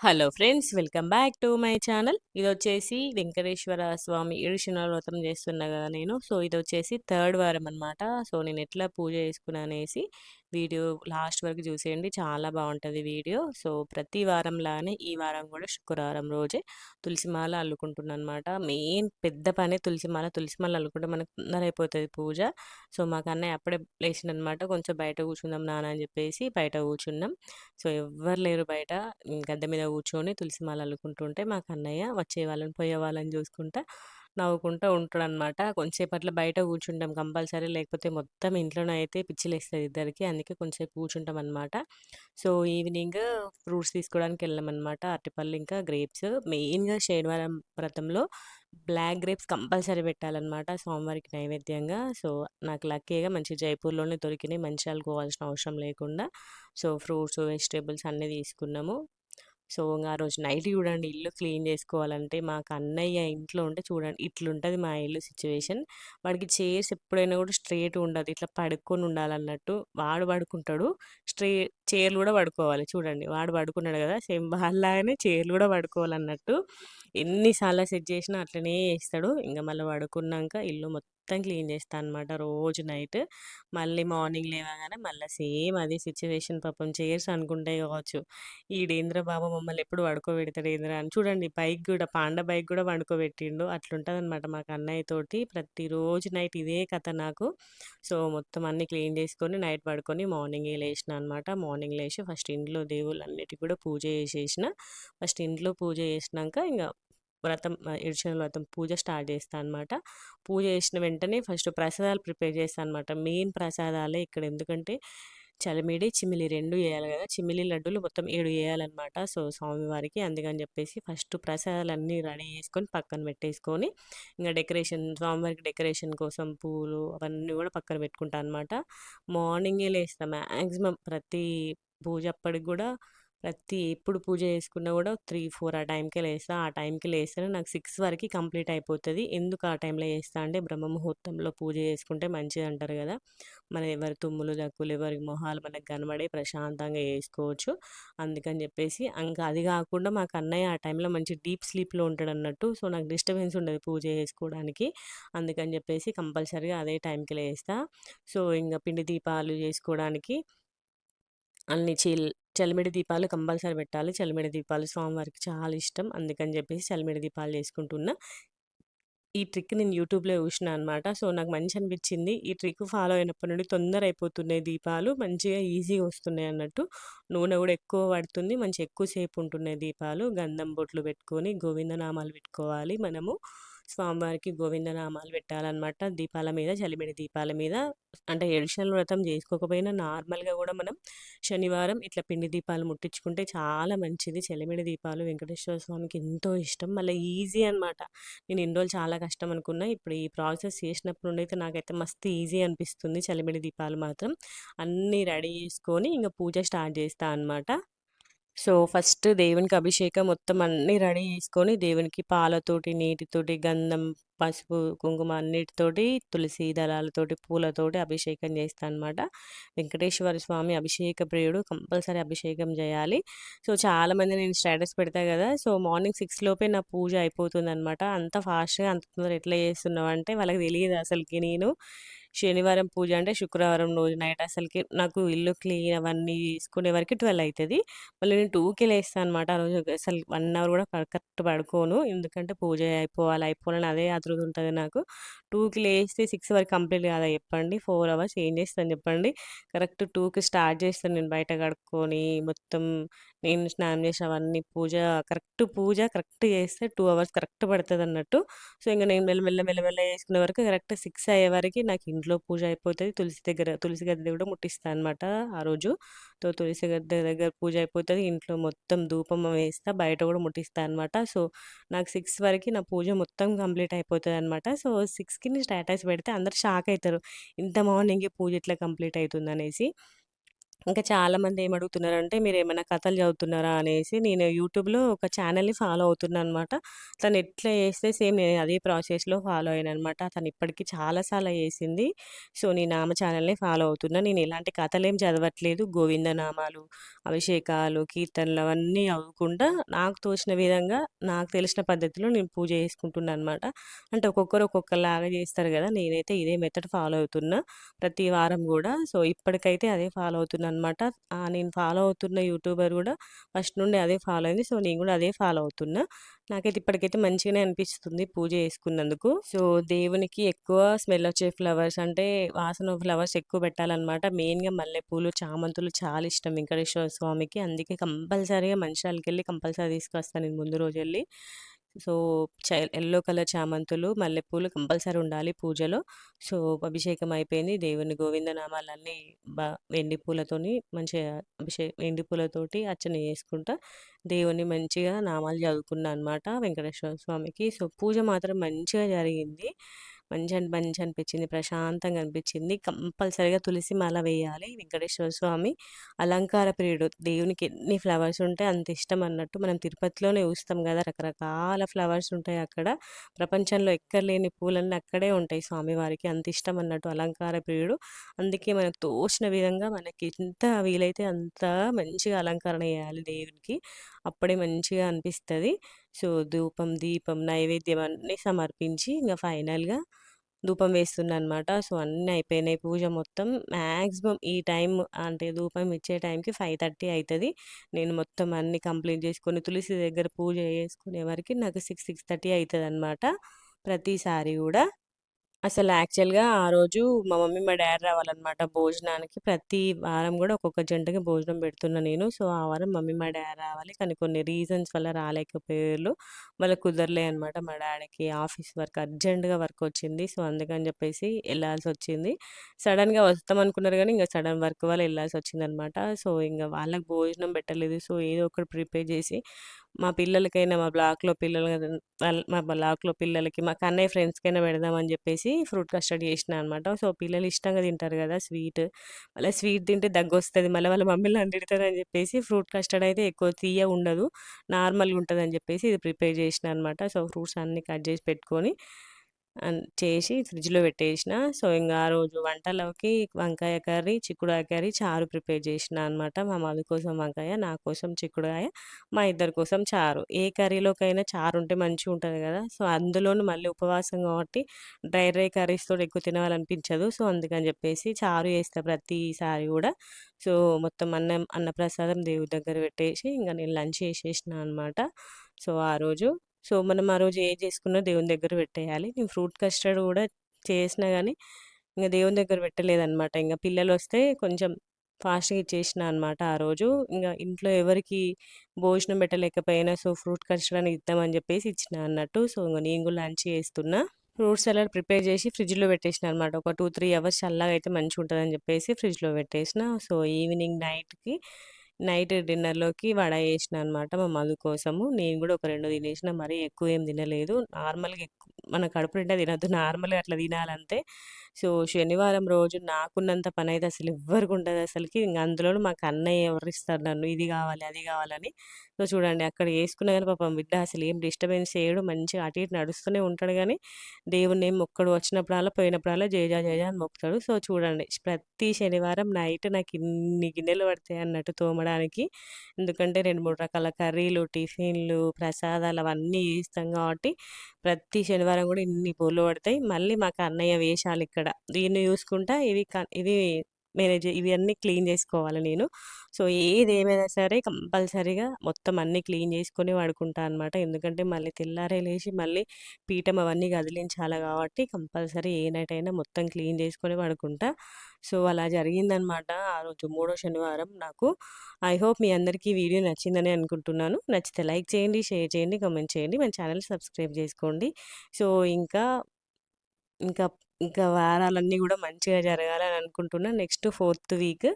Hello friends welcome back to my channel. ఇది వచ్చేసి వెంకటేశ్వర స్వామి ఏడుశినాల వ్రతం చేస్తున్నా కదా నేను. సో ఇది వచ్చేసి థర్డ్ వారం అనమాట సో నేను ఎట్లా పూజ చేసుకున్నానేసి వీడియో లాస్ట్ వరకు చూసేయండి. చాలా బాగుంటుంది వీడియో. సో ప్రతి వారంలానే ఈ వారం కూడా శుక్రవారం రోజే తులసిమాల అల్లుకుంటున్నాను అనమాట మెయిన్ పెద్ద పని తులసిమాల. తులసిమాల అల్లుకుంటే మనకు తొందర అయిపోతుంది పూజ. సో మాకు అన్నయ్య అప్పుడే లేచిండనమాట. కొంచెం బయట కూర్చుందాం నాన్న అని చెప్పేసి బయట కూర్చున్నాం. సో ఎవ్వరు లేరు బయట. గద్దె మీద కూర్చొని తులసి మాల అల్లుకుంటుంటే మాకు అన్నయ్య వచ్చే వాళ్ళని పోయే వాళ్ళని చూసుకుంటా నవ్వుకుంటూ ఉంటాడనమాట. కొంచెంసేపట్లో బయట కూర్చుంటాం కంపల్సరీ. లేకపోతే మొత్తం ఇంట్లోనే అయితే పిచ్చిలేస్తుంది ఇద్దరికి. అందుకే కొంచెంసేపు కూర్చుంటాం అనమాట సో ఈవినింగ్ ఫ్రూట్స్ తీసుకోవడానికి వెళ్ళామన్నమాట అరటిపళ్ళు ఇంకా గ్రేప్స్. మెయిన్గా శనివారం వ్రతంలో బ్లాక్ గ్రేప్స్ కంపల్సరీ పెట్టాలన్నమాట సోమవారికి నైవేద్యంగా. సో నాకు లక్కీగా మంచి జైపూర్లోనే దొరికినాయి. మంచిర్యాల పోవాల్సిన అవసరం లేకుండా. సో ఫ్రూట్స్ వెజిటేబుల్స్ అన్నీ తీసుకున్నాము. సో ఆ రోజు నైట్ చూడండి ఇల్లు క్లీన్ చేసుకోవాలంటే మాకు అన్నయ్య ఇంట్లో ఉంటే చూడండి ఇట్లుంటుంది మా ఇల్లు సిచ్యువేషన్. వాడికి చైర్స్ ఎప్పుడైనా కూడా స్ట్రేట్ ఉండదు ఇట్లా పడుకొని ఉండాలన్నట్టు వాడు పడుకుంటాడు. స్ట్రే చైర్లు కూడా పడుకోవాలి. చూడండి వాడు పడుకున్నాడు కదా! సేమ్ వాళ్ళలాగానే చైర్లు కూడా పడుకోవాలన్నట్టు ఎన్నిసార్లు సెట్ చేసినా అట్లనే చేస్తాడు. ఇంకా మళ్ళీ పడుకున్నాక ఇల్లు మొత్తం క్లీన్ చేస్తాను అనమాట రోజు నైట్. మళ్ళీ మార్నింగ్ లేవగానే మళ్ళీ సేమ్ అదే సిచ్యువేషన్ పాపం చైర్స్ అనుకుంటే కావచ్చు. ఈడేంద్ర బాబు మమ్మల్ని ఎప్పుడు పడుకోబెడతాడు ఏంద్ర అని. చూడండి బైక్ కూడా పాండ బైక్ కూడా పడుకోబెట్టిండు. అట్లుంటుంది అనమాట మాకు అన్నయ్య తోటి ప్రతిరోజు నైట్ ఇదే కథ నాకు. సో మొత్తం అన్ని క్లీన్ చేసుకొని నైట్ పడుకొని మార్నింగ్ లేచిన అనమాట మార్నింగ్ లేచి ఫస్ట్ ఇంట్లో దేవుళ్ళు కూడా పూజ చేసేసిన. ఫస్ట్ ఇంట్లో పూజ చేసినాక ఇంకా వ్రతం ఇడిచిన వ్రతం పూజ స్టార్ట్ చేస్తాను అనమాట పూజ చేసిన వెంటనే ఫస్ట్ ప్రసాదాలు ప్రిపేర్ చేస్తాను అనమాట మెయిన్ ప్రసాదాలే ఇక్కడ. ఎందుకంటే చలిమిడి చిమిలి రెండు వేయాలి కదా! చిమిలి లడ్డూలు మొత్తం ఏడు వేయాలన్నమాట సో స్వామివారికి అందుకని చెప్పేసి ఫస్ట్ ప్రసాదాలన్నీ రెడీ చేసుకొని పక్కన పెట్టేసుకొని ఇంకా డెకరేషన్ స్వామివారికి డెకరేషన్ కోసం పూలు అవన్నీ కూడా పక్కన పెట్టుకుంటా అనమాట మార్నింగే లేస్తాం మ్యాక్సిమం ప్రతి పూజ అప్పటికి కూడా ప్రతి ఎప్పుడు పూజ చేసుకున్నా కూడా త్రీ ఫోర్ ఆ టైంకే లేస్తా. ఆ టైంకి లేస్తేనే నాకు సిక్స్ వరకు కంప్లీట్ అయిపోతుంది. ఎందుకు ఆ టైంలో చేస్తా అంటే బ్రహ్మ ముహూర్తంలో పూజ చేసుకుంటే మంచిది అంటారు కదా. మన ఎవరి తుమ్ములు దక్కులు ఎవరి మొహాలు మనకు కనబడి ప్రశాంతంగా చేసుకోవచ్చు. అందుకని చెప్పేసి ఇంకా అది కాకుండా మాకు అన్నయ్య ఆ టైంలో మంచి డీప్ స్లీప్లో ఉంటాడు అన్నట్టు. సో నాకు డిస్టర్బెన్స్ ఉండదు పూజ చేసుకోవడానికి. అందుకని చెప్పేసి కంపల్సరీగా అదే టైంకి లేస్తా. సో ఇంకా పిండి దీపాలు చేసుకోవడానికి అన్ని చీల్ చలిమిడి దీపాలు కంపల్సరీ పెట్టాలి. చలిమిడి దీపాలు స్వామివారికి చాలా ఇష్టం. అందుకని చెప్పేసి చలిమిడి దీపాలు చేసుకుంటున్నా. ఈ ట్రిక్ నేను యూట్యూబ్లో చూసిన అనమాట సో నాకు మంచి అనిపించింది. ఈ ట్రిక్ ఫాలో అయినప్పటి నుండి తొందర అయిపోతున్నాయి దీపాలు. మంచిగా ఈజీగా వస్తున్నాయి అన్నట్టు. నూనె కూడా ఎక్కువ పడుతుంది. మంచి ఎక్కువసేపు ఉంటున్నాయి దీపాలు. గంధం బొట్లు పెట్టుకొని గోవిందనామాలు పెట్టుకోవాలి మనము. స్వామివారికి గోవిందనామాలు పెట్టాలన్నమాట. దీపాల మీద చలిమిడి దీపాల మీద. అంటే ఎడిషనల్ వ్రతం చేసుకోకపోయినా నార్మల్గా కూడా మనం శనివారం ఇట్లా పిండి దీపాలు ముట్టించుకుంటే చాలా మంచిది. చలిమిడి దీపాలు వెంకటేశ్వర స్వామికి ఎంతో ఇష్టం. మళ్ళీ ఈజీ అనమాట నేను ఎన్ని రోజులు చాలా కష్టం అనుకున్నా. ఇప్పుడు ఈ ప్రాసెస్ చేసినప్పుడు అయితే నాకైతే మస్తు ఈజీ అనిపిస్తుంది. చలిమిడి దీపాలు మాత్రం అన్నీ రెడీ చేసుకొని ఇంకా పూజ స్టార్ట్ చేస్తా అనమాట సో ఫస్ట్ దేవునికి అభిషేకం మొత్తం అన్నీ రెడీ చేసుకొని దేవునికి పాలతోటి నీటితోటి గంధం పసుపు కుంకుమ అన్నిటితోటి తులసి దళాలతోటి పూలతోటి అభిషేకం చేస్తాను అనమాట వెంకటేశ్వర స్వామి అభిషేక ప్రియుడు కంపల్సరీ అభిషేకం చేయాలి. సో చాలామంది నేను స్టేటస్ పెడతా కదా సో మార్నింగ్ సిక్స్ లోపే నా పూజ అయిపోతుంది అనమాట అంత ఫాస్ట్గా అంత తొందర ఎట్లా చేస్తున్నావు అంటే వాళ్ళకి తెలియదు అసలుకి నేను. శనివారం పూజ అంటే శుక్రవారం రోజు నైట్ అసలుకి నాకు ఇల్లు క్లీన్ అవన్నీ తీసుకునే వరకు ట్వెల్వ్ అవుతుంది మళ్ళీ నేను టూకి లేస్తాను అనమాట ఆ రోజు అసలు వన్ అవర్ కూడా కరెక్ట్ పడుకోను. ఎందుకంటే పూజ అయిపోవాలి అయిపోవాలని అదే ఆతృత ఉంటుంది నాకు. టూకి లేస్తే సిక్స్ వరకు కంప్లీట్ కాదా చెప్పండి. ఫోర్ అవర్స్ ఏం చేస్తాను చెప్పండి. కరెక్ట్ టూకి స్టార్ట్ చేస్తాను నేను బయట కడుక్కొని మొత్తం నేను స్నానం చేసి అవన్నీ పూజ కరెక్ట్ పూజ కరెక్ట్ చేస్తే టూ అవర్స్ కరెక్ట్ పడుతుంది అన్నట్టు సో ఇంకా నేను మెల్ల మెల్ల చేసుకునే వరకు కరెక్ట్ సిక్స్ అయ్యే వరకు నాకు ఇంట్లో పూజ అయిపోతుంది. తులసి దగ్గర తులసి గద్దె కూడా ముట్టిస్తాను అనమాట ఆ రోజు. సో తులసి గద్దె దగ్గర పూజ అయిపోతుంది. ఇంట్లో మొత్తం ధూపం వేస్తా బయట కూడా ముట్టిస్తాను అనమాట సో నాకు సిక్స్ వరకు నా పూజ మొత్తం కంప్లీట్ అయిపోతుంది అనమాట సో సిక్స్కి స్టేటస్ పెడితే అందరు షాక్ అవుతారు ఇంత మార్నింగ్ పూజ ఇట్లా కంప్లీట్ అవుతుంది అనేసి ఇంకా చాలామంది ఏమడుగుతున్నారంటే ఏమైనా కథలు చదువుతున్నారా అనేసి నేను యూట్యూబ్‌లో ఒక ఛానల్ని ఫాలో అవుతున్నా అనమాట. తను ఎట్లా చేస్తే సేమ్ నేను అదే ప్రాసెస్‌లో ఫాలో అయ్యాననమాట. తను ఇప్పటికీ చాలాసార్లు చేసింది. సో, నేను ఆమె ఛానల్ని ఫాలో అవుతున్నా. నేను ఎలాంటి కథలేం చదవట్లేదు. గోవిందనామాలు, అభిషేకాలు, కీర్తనలు అవన్నీ అవ్వకుండా నాకు తోచిన విధంగా నాకు తెలిసిన పద్ధతిలో నేను పూజ చేసుకుంటున్నాను అనమాట. అంటే ఒక్కొక్కరు ఒక్కొక్కలాగా చేస్తారు కదా నేనైతే ఇదే మెథడ్ ఫాలో అవుతున్నా. ప్రతి వారం కూడా సో, ఇప్పటికైతే అదే ఫాలో అవుతున్నాను అనమాట. నేను ఫాలో అవుతున్న యూట్యూబర్ కూడా ఫస్ట్ నుండి అదే ఫాలో అయింది. సో, నేను కూడా అదే ఫాలో అవుతున్నా. నాకైతే ఇప్పటికైతే మంచిగానే అనిపిస్తుంది పూజ చేసుకున్నందుకు. సో, దేవునికి ఎక్కువ స్మెల్ వచ్చే ఫ్లవర్స్ అంటే వాసన ఫ్లవర్స్ ఎక్కువ పెట్టాలన్నమాట మెయిన్‌గా మల్లెపూలు, చామంతులు చాలా ఇష్టం వెంకటేశ్వర స్వామికి. అందుకే కంపల్సరీగా మంచిర్యాలకెళ్ళి కంపల్సరీ తీసుకొస్తాను నేను ముందు రోజు వెళ్ళి సో, ఎల్లో కలర్ చామంతులు, మల్లెపూలు కంపల్సరీ ఉండాలి పూజలో. సో, అభిషేకం అయిపోయింది. దేవుని గోవిందనామాలన్నీ బా వెండి పూలతోని మంచిగా అభిషే వెండి పూలతోటి అర్చన చేసుకుంటా దేవుని మంచిగా నామాలు చదువుకున్నా అనమాట వెంకటేశ్వర స్వామికి. సో, పూజ మాత్రం మంచిగా జరిగింది. మంచి అని మంచి అనిపించింది. ప్రశాంతంగా అనిపించింది. కంపల్సరీగా తులసి మాల వేయాలి వెంకటేశ్వర స్వామి అలంకార ప్రియుడు. దేవునికి ఎన్ని ఫ్లవర్స్ ఉంటే అంత ఇష్టం అన్నట్టు. మనం తిరుపతిలోనే చూస్తాం కదా రకరకాల ఫ్లవర్స్ ఉంటాయి అక్కడ. ప్రపంచంలో ఎక్కడ లేని పూలన్నీ అక్కడే ఉంటాయి స్వామివారికి. అంత ఇష్టం అన్నట్టు అలంకార ప్రియుడు. అందుకే మనకు తోచిన విధంగా మనకి ఎంత వీలైతే అంత మంచిగా అలంకరణ చేయాలి దేవునికి. అప్పుడే మంచిగా అనిపిస్తుంది సో, ధూపం, దీపం, నైవేద్యం అన్నీ సమర్పించి ఇంకా ఫైనల్‌గా ధూపం వేస్తున్నా అనమాట. సో, అన్నీ అయిపోయినాయి పూజ మొత్తం. మ్యాక్సిమం ఈ టైం అంటే ధూపం ఇచ్చే టైంకి ఫైవ్ థర్టీ అవుతుంది నేను మొత్తం అన్నీ కంప్లీట్ చేసుకొని తులసి దగ్గర పూజ చేసుకునే వరకు నాకు సిక్స్ సిక్స్ థర్టీ అవుతుంది అనమాట ప్రతిసారి కూడా అసలు యాక్చువల్‌గా ఆ రోజు మా మమ్మీ, మా డ్యాడీ రావాలనమాట భోజనానికి. ప్రతి వారం గూడా ఒక్కొక్క జంటకి భోజనం పెడుతున్నా నేను. సో, ఆ వారం మమ్మీ, మా డ్యాడీ రావాలి. కానీ కొన్ని రీజన్స్ వల్ల రాలేకపోయారు. వాళ్ళకి కుదరలే అనమాట. మా డ్యాడీకి ఆఫీస్ వర్క్ అర్జెంట్‌గా వర్క్ వచ్చింది. సో, అందుకని చెప్పేసి ఎళ్ళాల్సొచ్చింది. సడెన్‌గా వస్తామనుకున్నారు గానీ, ఇంకా సడెన్ వర్క్ వల్ల ఎళ్ళాల్సొచ్చిందనమాట. సో, ఇంగ వాళ్ళకి భోజనం పెట్టలేదు. సో, ఏదో ఒకటి ప్రిపేర్ చేసి మా పిల్లలకైనా మా బ్లాక్‌లో పిల్లలు మా బ్లాక్‌లో పిల్లలకి, మా కన్నయ్య ఫ్రెండ్స్‌కైనా పెడదామని చెప్పేసి ఫ్రూట్ కస్టర్డ్ చేసినా అనమాట. సో, పిల్లలు ఇష్టంగా తింటారు కదా స్వీట్. మళ్ళీ స్వీట్ తింటే దగ్గు వస్తుంది మళ్ళీ వాళ్ళ మమ్మీలు నన్ను చెప్పేసి ఫ్రూట్ కస్టర్డ్ అయితే ఎక్కువ తియ్యగుండదు. నార్మల్‌గా ఉంటుందని చెప్పేసి ఇది ప్రిపేర్ చేసినా అనమాట. సో, ఫ్రూట్స్ అన్నీ కట్ చేసి పెట్టుకొని చేసి ఫ్రిడ్జ్‌లో పెట్టేసిన. సో, ఇంకా ఆ రోజు వంటలోకి వంకాయ కర్రీ, చిక్కుడుకాయ కర్రీ, చారు ప్రిపేర్ చేసినా అనమాట. మా మమ్మీ కోసం వంకాయ, నా కోసం చిక్కుడుకాయ, మా ఇద్దరి కోసం చారు. ఏ కర్రీలోకైనా చారు ఉంటే మంచిగా ఉంటుంది కదా సో, అందులోనూ మళ్ళీ ఉపవాసం కాబట్టి డ్రై డ్రై కర్రీస్తో ఎక్కువ తినాలనిపించదు. సో, అందుకని చెప్పేసి చారు వేస్తా ప్రతిసారి కూడా సో, మొత్తం అన్నం అన్నప్రసాదం దేవుడి దగ్గర పెట్టేసి ఇంకా నేను లంచ్ చేసేసిన అనమాట. సో, ఆ రోజు సో, మనం ఆ రోజు ఏం చేసుకున్నా దేవుని దగ్గర పెట్టేయాలి. నేను ఫ్రూట్ కస్టర్డ్ కూడా చేసినా కానీ ఇంకా దేవుని దగ్గర పెట్టలేదనమాట. పిల్లలు వస్తే కొంచెం ఫాస్ట్‌గా ఇచ్చేసినా అనమాట ఆ రోజు. ఇంకా ఇంట్లో ఎవరికి భోజనం పెట్టలేకపోయినా సో, ఫ్రూట్ కస్టర్డ్ అని ఇద్దామని చెప్పేసి ఇచ్చిన అన్నట్టు. సో, ఇంకా నేను కూడా లంచ్ చేస్తున్నా. ఫ్రూట్ సలాడ్ ప్రిపేర్ చేసి ఫ్రిడ్జ్‌లో పెట్టేసిన అనమాట. ఒక 2, 3 అవర్స్ చల్లగా అయితే ఉంటుందని చెప్పేసి ఫ్రిడ్జ్‌లో పెట్టేసిన. సో, ఈవినింగ్ నైట్‌కి నైట్ డిన్నర్‌లోకి వడ వేసిన అనమాట మా మధు కోసము. నేను కూడా ఒక రెండు తినేసిన. మరీ ఎక్కువ ఏం తినలేదు. నార్మల్‌గా మన కడుపు నిండా తినద్దు నార్మల్‌గా అట్లా తినాలంతే. సో, శనివారం రోజు నాకున్నంత పనైతే అసలు ఎవ్వరికి ఉండదు అసలుకి ఇంగ అందులోను మాకు అన్నయ్య ఎవరిస్తారు నన్ను ఇది కావాలి అది కావాలని సో, చూడండి అక్కడ వేసుకున్న కానీ పాపం బిడ్డ అసలు ఏం డిస్టర్బెన్స్ చేయడు. మంచిగా అటు ఇటు నడుస్తూనే ఉంటాడు కానీ దేవుని ఏం మొక్కడు. వచ్చినప్పుడల్లా, పోయినప్పుడల్లా జేజా జేజా అని మొక్కుతాడు. సో, చూడండి ప్రతి శనివారం నైట్ నాకు ఇన్ని గిన్నెలు పడతాయి అన్నట్టు తోమడానికి. ఎందుకంటే 2, 3 రకాల కర్రీలు, టిఫిన్‌లు, ప్రసాదాలు అవన్నీ ఇస్తాం కాబట్టి ప్రతి శనివారం కూడా ఇన్ని పూలు పడతాయి. మళ్ళీ మాకు అన్నయ్య వేషాలు ఇక్కడ వేషాలిక్కడ. దీన్ని చూసుకుంటా ఇవి క ఇవి మేనేజ్ ఇవన్నీ క్లీన్ చేసుకోవాలి నేను. సో, ఏదేమైనా సరే కంపల్సరీగా మొత్తం అన్నీ క్లీన్ చేసుకొని వాడుకుంటా అనమాట. ఎందుకంటే మళ్ళీ తెల్లారే లేచి మళ్ళీ పీఠం అవన్నీ కదిలించాలి కాబట్టి కంపల్సరీ ఏ నైట్ అయినా మొత్తం క్లీన్ చేసుకొని వాడుకుంటా సో, అలా జరిగిందనమాట ఆ రోజు మూడో శనివారం నాకు. ఐ హోప్ మీ అందరికీ వీడియో నచ్చిందని అనుకుంటున్నాను. నచ్చితే లైక్ చేయండి, షేర్ చేయండి, కమెంట్ చేయండి. మన ఛానల్ సబ్స్క్రైబ్ చేసుకోండి. సో, ఇంకా ఇంకా ఇంకా వారాలన్నీ కూడా మంచిగా జరగాలని అనుకుంటున్నా. Next fourth week